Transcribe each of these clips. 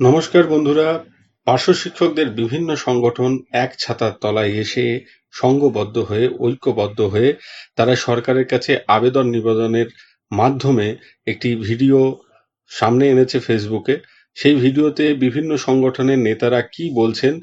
নমস্কার বন্ধুরা। পার্শ্ব শিক্ষকদের বিভিন্ন সংগঠন এক ছাতার তলায় এসে সংঘবদ্ধ হয়ে, ঐক্যবদ্ধ হয়ে তারা সরকারের কাছে আবেদন নিবেদনের মাধ্যমে একটি ভিডিও সামনে এনেছে ফেসবুকে সেই ভিডিওতে বিভিন্ন সংগঠনের নেতারা কি বলছেন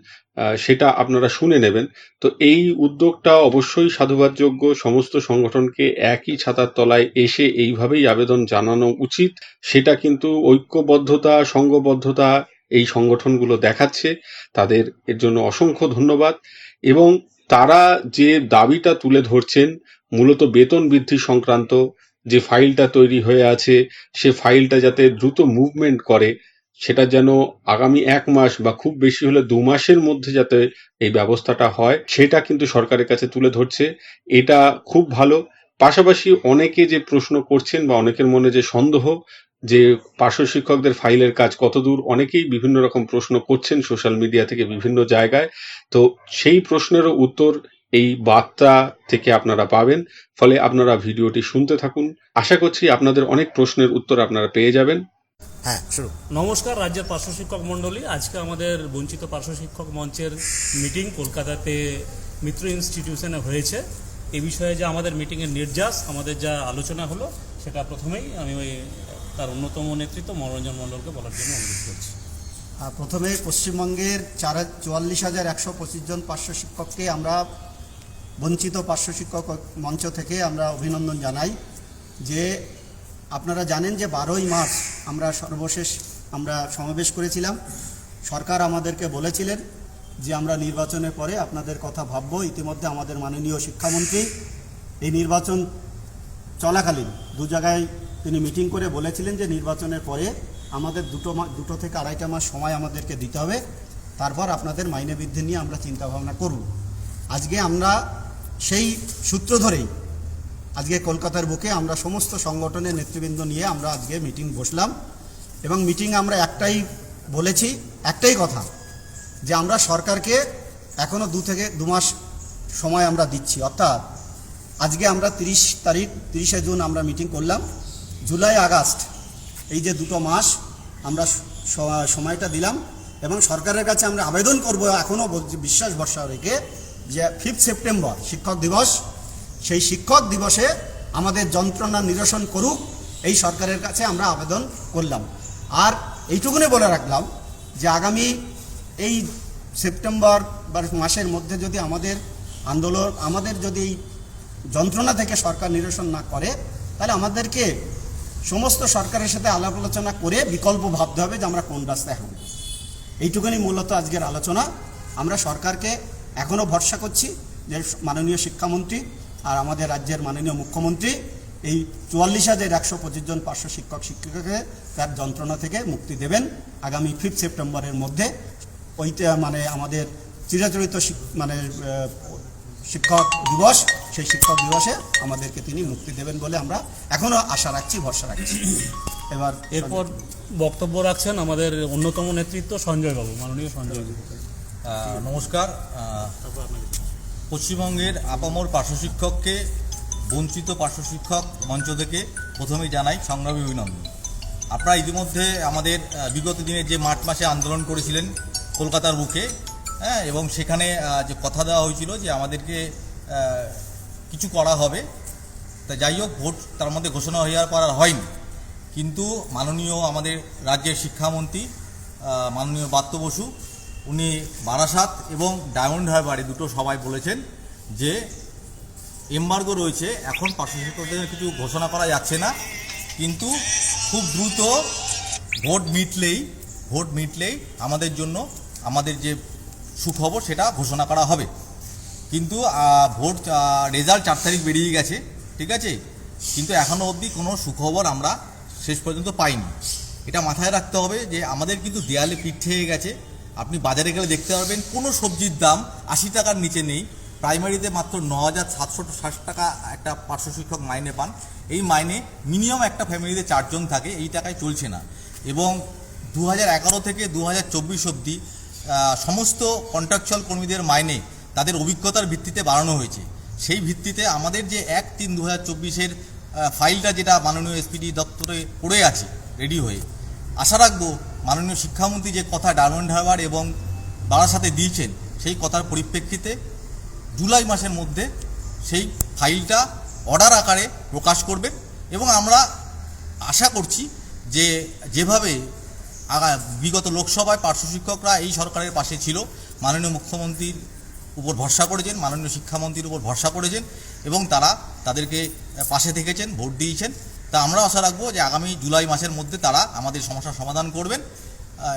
সেটা আপনারা শুনে নেবেন। তো এই উদ্যোগটা অবশ্যই সাধুবাদযোগ্য সমস্ত সংগঠনকে একই ছাতার তলায় এসে এইভাবেই আবেদন জানানো উচিত। সেটা কিন্তু ঐক্যবদ্ধতা সংঘবদ্ধতা এই সংগঠনগুলো দেখাচ্ছে। তাদের এর জন্য অসংখ্য ধন্যবাদ। এবং তারা যে দাবিটা তুলে ধরছেন, মূলত বেতন বৃদ্ধি সংক্রান্ত যে ফাইলটা তৈরি হয়ে আছে, সে ফাইলটা যাতে দ্রুত মুভমেন্ট করে সেটা যেন আগামী এক মাস বা খুব বেশি হলে দু মাসের মধ্যে যাতে এই ব্যবস্থাটা হয়, সেটা কিন্তু সরকারের কাছে তুলে ধরছে। এটা খুব ভালো। পাশাপাশি অনেকে যে প্রশ্ন করছেন বা অনেকের মনে যে সন্দেহ যে পার্শ্ব শিক্ষকদের ফাইলের কাজ কতদূর, অনেকেই বিভিন্ন রকম প্রশ্ন করছেন সোশ্যাল মিডিয়া থেকে বিভিন্ন জায়গায়। তো সেই প্রশ্নেরও উত্তর এই বার্তা থেকে আপনারা পাবেন। ফলে আপনারা ভিডিওটি শুনতে থাকুন। আশা করছি আপনাদের অনেক প্রশ্নের উত্তর আপনারা পেয়ে যাবেন। হ্যাঁ শুরু নমস্কার রাজ্যের পার্শ্ব শিক্ষক মণ্ডলী। আজকে আমাদের বঞ্চিত পার্শ্ব শিক্ষক মঞ্চের মিটিং কলকাতাতে মিত্র ইনস্টিটিউশনে হয়েছে। এ বিষয়ে যে আমাদের মিটিংয়ের নির্যাস আমাদের যা আলোচনা হলো সেটা প্রথমেই আমি ওই তার অন্যতম নেতৃত্ব মনোরঞ্জন মণ্ডলকে বলার জন্য অনুরোধ করছি। প্রথমে পশ্চিমবঙ্গের চার চুয়াল্লিশ হাজার একশো পঁচিশ জন পার্শ্ব শিক্ষককে আমরা বঞ্চিত পার্শ্ব শিক্ষক মঞ্চ থেকে আমরা অভিনন্দন জানাই। যে আপনারা জানেন যে বারোই মার্চ আমরা সর্বশেষ আমরা সমাবেশ করেছিলাম। সরকার আমাদেরকে বলেছিলেন যে আমরা নির্বাচনের পরে আপনাদের কথা ভাববো। ইতিমধ্যে আমাদের মাননীয় শিক্ষামন্ত্রী এই নির্বাচন চলাকালীন দু জায়গায় তিনি মিটিং করে বলেছিলেন যে নির্বাচনের পরে আমাদের দুটো দুটো থেকে আড়াইটা মাস সময় আমাদেরকে দিতে হবে। তারপর আপনাদের মাইনে বৃদ্ধি নিয়ে আমরা চিন্তা ভাবনা করব। আজকে আমরা সেই সূত্র ধরেই আজকে কলকাতার বুকে আমরা সমস্ত সংগঠনের নেতৃবৃন্দ নিয়ে আমরা আজকে মিটিং বসলাম। এবং মিটিং আমরা একটাই বলেছি, একটাই কথা, যে আমরা সরকারকে এখনও দু থেকে দু মাস সময় আমরা দিচ্ছি। অর্থাৎ আজকে আমরা তিরিশ তারিখ, তিরিশে জুন আমরা মিটিং করলাম। জুলাই, আগস্ট, এই যে দুটো মাস আমরা সময়টা দিলাম। এবং সরকারের কাছে আমরা আবেদন করব এখনও বিশ্বাস ভরসা রেখে যে ফিফথ সেপ্টেম্বর শিক্ষক দিবস সেই শিক্ষক দিবসে আমাদের যন্ত্রণা নিরসন করুক, এই সরকারের কাছে আমরা আবেদন করলাম। আর এইটুকুনি বলে রাখলাম যে আগামী এই সেপ্টেম্বর বা মাসের মধ্যে যদি আমাদের আন্দোলন, আমাদের যদি যন্ত্রণা থেকে সরকার নিরসন না করে, তাহলে আমাদেরকে সমস্ত সরকারের সাথে আলাপ আলোচনা করে বিকল্প ভাবতে হবে যে আমরা কোন রাস্তায় হাঁটব। এইটুকুনি মূলত আজকের আলোচনা। আমরা সরকারকে এখনও ভরসা করছি যে মাননীয় শিক্ষামন্ত্রী আর আমাদের রাজ্যের মাননীয় মুখ্যমন্ত্রী এই চুয়াল্লিশ হাজার একশো পঁচিশ জন পার্শ্ব শিক্ষক শিক্ষিকাকে তার যন্ত্রণা থেকে মুক্তি দেবেন আগামী ফিফথ সেপ্টেম্বরের মধ্যে। ওইতে মানে আমাদের চিরাচরিত মানে শিক্ষক দিবস সেই শিক্ষক দিবসে আমাদেরকে তিনি মুক্তি দেবেন বলে আমরা এখনও আশা রাখছি ভরসা রাখছি। এবার এরপর বক্তব্য রাখছেন আমাদের অন্যতম নেতৃত্ব সঞ্জয় বাবু মাননীয় সঞ্জয় নমস্কার। পশ্চিমবঙ্গের আপামর পার্শ্বশিক্ষককে, বঞ্চিত পার্শ্বশিক্ষক মঞ্চ থেকে প্রথমেই জানাই সংগ্রামী অভিনন্দন। আপনারা ইতিমধ্যে আমাদের বিগত দিনে যে মার্চ মাসে আন্দোলন করেছিলেন কলকাতার বুকে হ্যাঁ এবং সেখানে যে কথা দেওয়া হয়েছিল যে আমাদেরকে কিছু করা হবে, তা যাই হোক, ভোট তার মধ্যে ঘোষণা হয়ে পর হয়নি। কিন্তু মাননীয় আমাদের রাজ্যের শিক্ষামন্ত্রী মাননীয় বাত্য বসু উনি বারাসাত এবং ডায়মন্ড হারবারে দুটো সবাই বলেছেন যে এম্বার্গো রয়েছে, এখন পার্শ্ব শিক্ষকদের কিছু ঘোষণা করা যাচ্ছে না, কিন্তু খুব দ্রুত ভোট মিটলেই ভোট মিটলেই আমাদের জন্য আমাদের যে সুখবর সেটা ঘোষণা করা হবে। কিন্তু ভোট রেজাল্ট চার তারিখ বেরিয়ে গেছে, ঠিক আছে? কিন্তু এখনও অবধি কোনো সুখবর আমরা শেষ পর্যন্ত পাইনি। এটা মাথায় রাখতে হবে যে আমাদের কিন্তু দেয়ালে পিঠ গেছে। আপনি বাজারে গেলে দেখতে পারবেন কোনো সবজির দাম আশি টাকার নিচে নেই। প্রাইমারিতে মাত্র ন হাজার সাতশো ষাট টাকা একটা পার্শ্ব শিক্ষক মাইনে পান। এই মাইনে মিনিমাম একটা ফ্যামিলিতে চারজন থাকে, এই টাকায় চলছে না। এবং দু এগারো থেকে দু হাজার চব্বিশ অবধি সমস্ত কন্ট্রাকচুয়াল কর্মীদের মাইনে তাদের অভিজ্ঞতার ভিত্তিতে বাড়ানো হয়েছে। সেই ভিত্তিতে আমাদের যে এক তিন দু হাজার চব্বিশের ফাইলটা যেটা মাননীয় এসপিডি দপ্তরে পড়ে আছে রেডি হয়ে। আশা রাখব মাননীয় শিক্ষামন্ত্রী যে কথা ডায়মন্ড হারবার এবং বারাসাতে দিয়েছেন, সেই কথার পরিপ্রেক্ষিতে জুলাই মাসের মধ্যে সেই ফাইলটা অর্ডার আকারে প্রকাশ করবেন এবং আমরা আশা করছি যে যেভাবে বিগত লোকসভায় পার্শ্ব শিক্ষকরা এই সরকারের পাশে ছিল, মাননীয় মুখ্যমন্ত্রীর উপর ভরসা করেছেন, মাননীয় শিক্ষামন্ত্রীর উপর ভরসা করেছেন এবং তারা তাদেরকে পাশে থেকেছেন, ভোট দিয়েছেন। তা আমরা আশা রাখব যে আগামী জুলাই মাসের মধ্যে তারা আমাদের সমস্যার সমাধান করবেন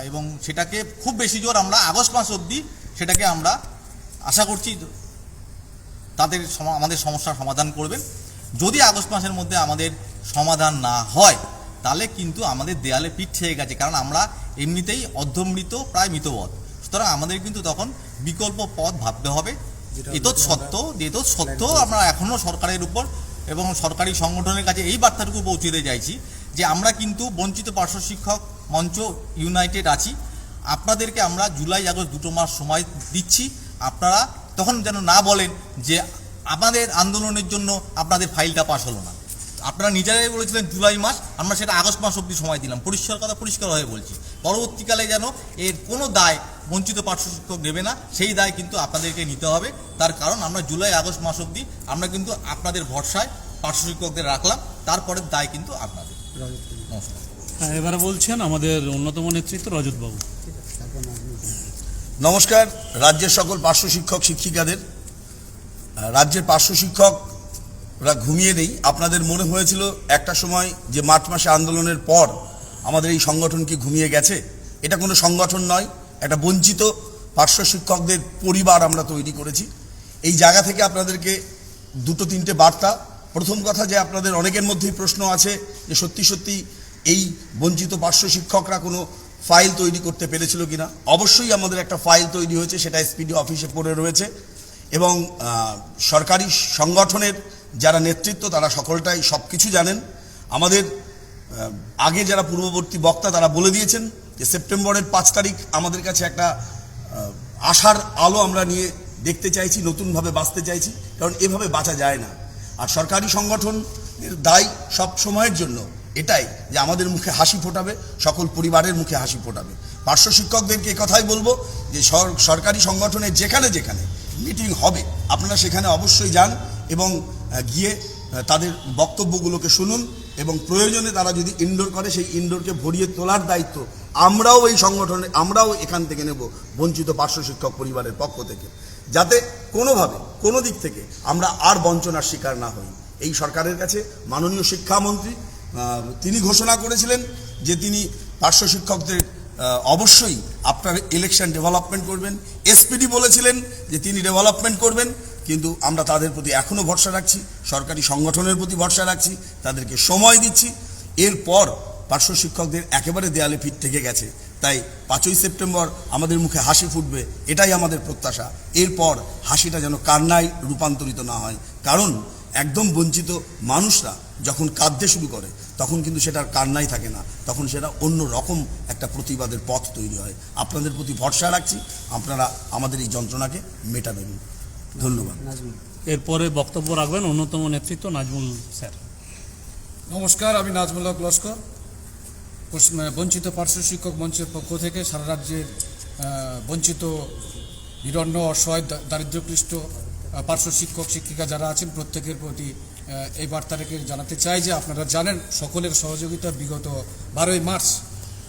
এবং সেটাকে খুব বেশি জোর আমরা আগস্ট মাস অবধি সেটাকে আমরা আশা করছি তাদের আমাদের সমস্যার সমাধান করবেন। যদি আগস্ট মাসের মধ্যে আমাদের সমাধান না হয় তাহলে কিন্তু আমাদের দেয়ালে পিঠ থেকে গেছে কারণ আমরা এমনিতেই অর্ধমৃত প্রায় মৃতবধ। সুতরাং আমাদের কিন্তু তখন বিকল্প পথ ভাবতে হবে। এত সত্ত্বেও এত সত্ত্বেও আমরা এখনও সরকারের উপর এবং সরকারি সংগঠনের কাছে এই বার্তাটুকু পৌঁছে দিতে চাইছি যে আমরা কিন্তু বঞ্চিত পার্শ্ব শিক্ষক মঞ্চ ইউনাইটেড আছি। আপনাদেরকে আমরা জুলাই, আগস্ট দুটো মাস সময় দিচ্ছি। আপনারা তখন যেন না বলেন যে আমাদের আন্দোলনের জন্য আপনাদের ফাইলটা পাস হলো না। আপনারা নিজেরাই বলেছিলেন জুলাই মাস, আমরা সেটা আগস্ট মাস অব্দি সময় দিলাম। পরিষ্কার কথা পরিষ্কার হয়ে বলছি। পরবর্তীকালে যেন এর কোনো দায় বঞ্চিত পার্শ্ব শিক্ষক নেবে না সেই দায় কিন্তু আপনাদেরকে নিতে হবে। তার কারণ আমরা জুলাই আগস্ট মাস অবধি আমরা কিন্তু আপনাদের ভরসায় পার্শ্ব শিক্ষকদের রাখলাম তারপরের দায় কিন্তু আপনাদের। নমস্কার। হ্যাঁ, এবারে বলছেন আমাদের অন্যতম নেতৃত্ব রজতবাবু। নমস্কার রাজ্যের সকল পার্শ্ব শিক্ষক শিক্ষিকাদের রাজ্যের পার্শ্ব শিক্ষকরা ঘুমিয়ে নেই। আপনাদের মনে হয়েছিল একটা সময় যে মার্চ মাসে আন্দোলনের পর আমাদের এই সংগঠন কি ঘুমিয়ে গেছে? এটা কোনো সংগঠন নয়, একটা বঞ্চিত পার্শ্ব শিক্ষকদের পরিবার আমরা তৈরি করেছি। এই জায়গা থেকে আপনাদেরকে দুটো তিনটে বার্তা। প্রথম কথা যে আপনাদের অনেকের মধ্যেই প্রশ্ন আছে যে সত্যি সত্যি এই বঞ্চিত পার্শ্ব শিক্ষকরা কোনো ফাইল তৈরি করতে পেরেছিল কিনা। অবশ্যই আমাদের একটা ফাইল তৈরি হয়েছে, সেটা এসপিডি অফিসে পড়ে রয়েছে। এবং সরকারি সংগঠনের যারা নেতৃত্ব, তারা সকলটাই সব কিছু জানেন। আমাদের আগে যারা পূর্ববর্তী বক্তা, তারা বলে দিয়েছেন যে সেপ্টেম্বরের পাঁচ তারিখ আমাদের কাছে একটা আশার আলো আমরা নিয়ে দেখতে চাইছি, নতুনভাবে বাঁচতে চাইছি, কারণ এভাবে বাঁচা যায় না। আর সরকারি সংগঠনের দায় সব সময়ের জন্য এটাই, যে আমাদের মুখে হাসি ফোটাবে, সকল পরিবারের মুখে হাসি ফোটাবে। পার্শ্ব শিক্ষকদেরকে কথাই বলব যে সরকারি সংগঠনের যেখানে যেখানে মিটিং হবে, আপনারা সেখানে অবশ্যই যান এবং গিয়ে তাদের বক্তব্যগুলোকে শুনুন এবং প্রয়োজনে তারা যদি ইনডোর করে, সেই ইনডোরকে ভরিয়ে তোলার দায়িত্ব আমরাও এই সংগঠনে, আমরাও এখান থেকে নেব বঞ্চিত পার্শ্ব শিক্ষক পরিবারের পক্ষ থেকে। যাতে কোনোভাবে, কোনো দিক থেকে আমরা আর বঞ্চনার শিকার না হই। এই সরকারের কাছে মাননীয় শিক্ষামন্ত্রী তিনি ঘোষণা করেছিলেন যে তিনি পার্শ্ব শিক্ষকদের অবশ্যই আপনার ইলেকশন ডেভেলপমেন্ট করবেন। এসপিডি বলেছিলেন যে তিনি ডেভেলপমেন্ট করবেন। কিন্তু আমরা তাদের প্রতি এখনও ভরসা রাখছি, সরকারি সংগঠনের প্রতি ভরসা রাখছি, তাদেরকে সময় দিচ্ছি। এরপর পার্শ্ব শিক্ষকদের একেবারে দেয়ালে ফিট থেকে গেছে। তাই পাঁচই সেপ্টেম্বর আমাদের মুখে হাসি ফুটবে, এটাই আমাদের প্রত্যাশা। এরপর হাসিটা যেন কান্নায় রূপান্তরিত না হয়। কারণ একদম বঞ্চিত মানুষরা যখন কাঁদতে শুরু করে, তখন কিন্তু সেটার কান্নাই থাকে না। তখন সেটা অন্য রকম একটা প্রতিবাদের পথ তৈরি হয়। আপনাদের প্রতি ভরসা রাখছি, আপনারা আমাদের এই যন্ত্রণাকে মেটাবেন। ধন্যবাদ। এরপরে বক্তব্য রাখবেন অন্যতম নেতৃত্ব নাজমুল স্যার। নমস্কার আমি নাজমুল হক লস্কর বঞ্চিত পার্শ্ব শিক্ষক মঞ্চের পক্ষ থেকে সারা রাজ্যের বঞ্চিত নিরন্ন অসহায় দা- দারিদ্র্যক্লিষ্ট আহ, পার্শ্ব শিক্ষক শিক্ষিকা যারা আছেন প্রত্যেকের প্রতি এই বার্তা রেখে জানাতে চাই যে আপনারা জানেন সকলের সহযোগিতা বিগত বারোই মার্চ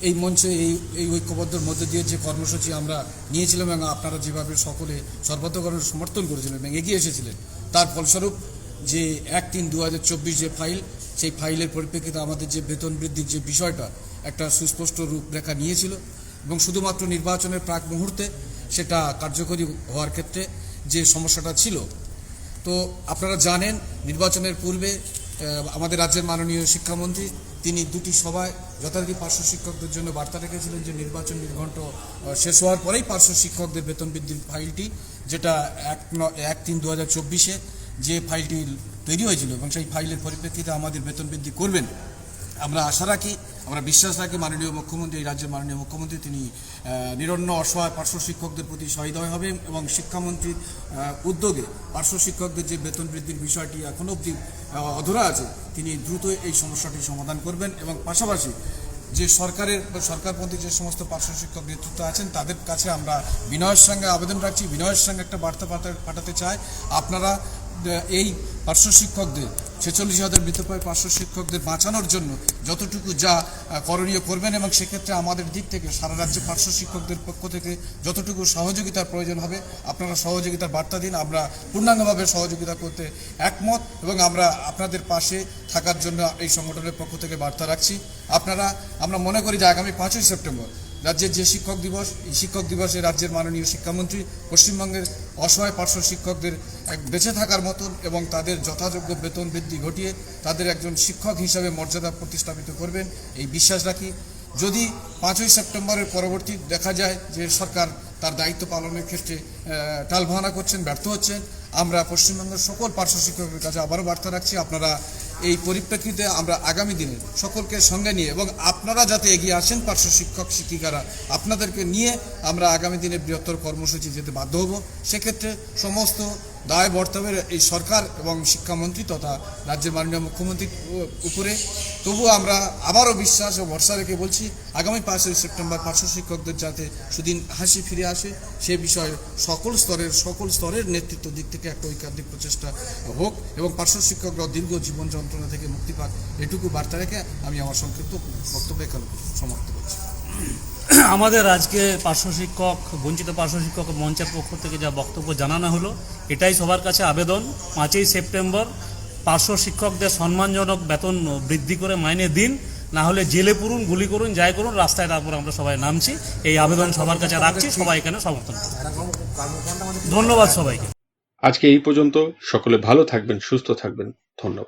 এই মঞ্চে, এই এই ঐক্যবদ্ধর মধ্যে দিয়ে যে কর্মসূচি আমরা নিয়েছিলাম এবং আপনারা যেভাবে সকলে সর্বাত্মকরণের সমর্থন করেছিলেন এবং এগিয়ে এসেছিলেন, তার ফলস্বরূপ যে এক তিন দু যে ফাইল, সেই ফাইলের পরিপ্রেক্ষিতে আমাদের যে বেতন বৃদ্ধির যে বিষয়টা, একটা সুস্পষ্ট রূপরেখা নিয়েছিল এবং শুধুমাত্র নির্বাচনের প্রাক মুহূর্তে সেটা কার্যকরী হওয়ার ক্ষেত্রে যে সমস্যাটা ছিল। তো আপনারা জানেন, নির্বাচনের পূর্বে আমাদের রাজ্যের মাননীয় শিক্ষামন্ত্রী তিনি দুটি সভায় যথারীতি পার্শ্ব শিক্ষকদের জন্য বার্তা রেখেছিলেন যে নির্বাচন নির্ঘণ্ট শেষ হওয়ার পরেই পার্শ্ব শিক্ষকদের বেতন বৃদ্ধির ফাইলটি, যেটা এক এক তিন দু হাজার চব্বিশে যে ফাইলটি তৈরি হয়েছিল এবং সেই ফাইলের পরিপ্রেক্ষিতে আমাদের বেতন বৃদ্ধি করবেন। আমরা আশা রাখি, আমরা বিশ্বাস রাখি মাননীয় মুখ্যমন্ত্রী, এই রাজ্যের মাননীয় মুখ্যমন্ত্রী তিনি নিরন্ন, অসহায় পার্শ্ব শিক্ষকদের প্রতি সহৃদয় হবেন এবং শিক্ষামন্ত্রীর উদ্যোগে পার্শ্ব শিক্ষকদের যে বেতন বৃদ্ধির বিষয়টি এখনও অবধি অধরা আছে, তিনি দ্রুত এই সমস্যাটি সমাধান করবেন এবং পাশাপাশি যে সরকারের সরকারপন্থী যে সমস্ত পার্শ্ব শিক্ষক নেতৃত্ব আছেন, তাদের কাছে আমরা বিনয়ের সঙ্গে আবেদন রাখছি। বিনয়ের সঙ্গে একটা বার্তা পাঠা- পাঠাতে চাই। আপনারা এই পার্শ্ব শিক্ষকদের, ছেচল্লিশ হাজার মৃতপ্রায় পার্শ্ব শিক্ষকদের বাঁচানোর জন্য যতটুকু যা করণীয় করবেন এবং সেক্ষেত্রে আমাদের দিক থেকে সারা রাজ্যে পার্শ্ব শিক্ষকদের পক্ষ থেকে যতটুকু সহযোগিতার প্রয়োজন হবে, আপনারা সহযোগিতার বার্তা দিন, আমরা পূর্ণাঙ্গভাবে সহযোগিতা করতে একমত এবং আমরা আপনাদের পাশে থাকার জন্য এই সংগঠনের পক্ষ থেকে বার্তা রাখছি। আপনারা, আমরা মনে করি যে আগামী পাঁচই সেপ্টেম্বর রাজ্যের যে শিক্ষক দিবস, এই শিক্ষক দিবসে রাজ্যের মাননীয় শিক্ষামন্ত্রী পশ্চিমবঙ্গের অসহায় পার্শ্ব শিক্ষকদের এক বেঁচে থাকার মতন এবং তাদের যথাযোগ্য বেতন বৃদ্ধি ঘটিয়ে তাদের একজন শিক্ষক হিসাবে মর্যাদা প্রতিস্থাপিত করবেন, এই বিশ্বাস রাখি। যদি পাঁচই সেপ্টেম্বরের পরবর্তী দেখা যায় যে সরকার তার দায়িত্ব পালনের ক্ষেত্রে টালবাহানা করছেন, ব্যর্থ হচ্ছেন, আমরা পশ্চিমবঙ্গের সকল পার্শ্ব শিক্ষকের কাছে আবারও বার্তা রাখছি। আপনারা এই পরিপ্রেক্ষিতে আমরা আগামী দিনে সকলকে সঙ্গে নিয়ে এবং আপনারা যাতে এগিয়ে আসেন পার্শ্ব শিক্ষক, শিক্ষিকারা আপনাদেরকে নিয়ে আমরা আগামী দিনে বৃহত্তর কর্মসূচি যেতে বাধ্য হব। সেক্ষেত্রে সমস্ত দায় বর্তমানের এই সরকার এবং শিক্ষামন্ত্রী তথা রাজ্যের মাননীয় মুখ্যমন্ত্রীর উপরে। তবু আমরা আবারও বিশ্বাস ও ভরসা রেখে বলছি, আগামী পাঁচই সেপ্টেম্বর পার্শ্ব শিক্ষকদের যাতে সুদিন হাসি ফিরে আসে, সে বিষয়ে সকল স্তরের সকল স্তরের নেতৃত্ব দিক থেকে একটা ঐকান্তিক প্রচেষ্টা হোক এবং পার্শ্ব শিক্ষকরা দীর্ঘ জীবন যন্ত্রণা থেকে মুক্তি পাক, এটুকু বার্তা রেখে আমি আমার সংক্ষিপ্ত বক্তব্য এখানে সমাপ্ত করছি। আমাদের আজকে পার্শ্ব শিক্ষক, বঞ্চিত পার্শ্ব শিক্ষক মঞ্চের পক্ষ থেকে যা বক্তব্য জানানো হলো, এটাই সবার কাছে আবেদন। পাঁচই সেপ্টেম্বর, পার্শ্ব শিক্ষকদের সম্মানজনক বেতন বৃদ্ধি করে মাইনে দিন, না হলে জেলে পুরুন গুলি করুন, যাই করুন, রাস্তায় তারপর আমরা সবাই নামছি। এই আবেদন সবার কাছে রাখছি, সবাই এখানে সমর্থন। ধন্যবাদ সবাইকে। আজকে এই পর্যন্ত, সকলে ভালো থাকবেন, সুস্থ থাকবেন। ধন্যবাদ।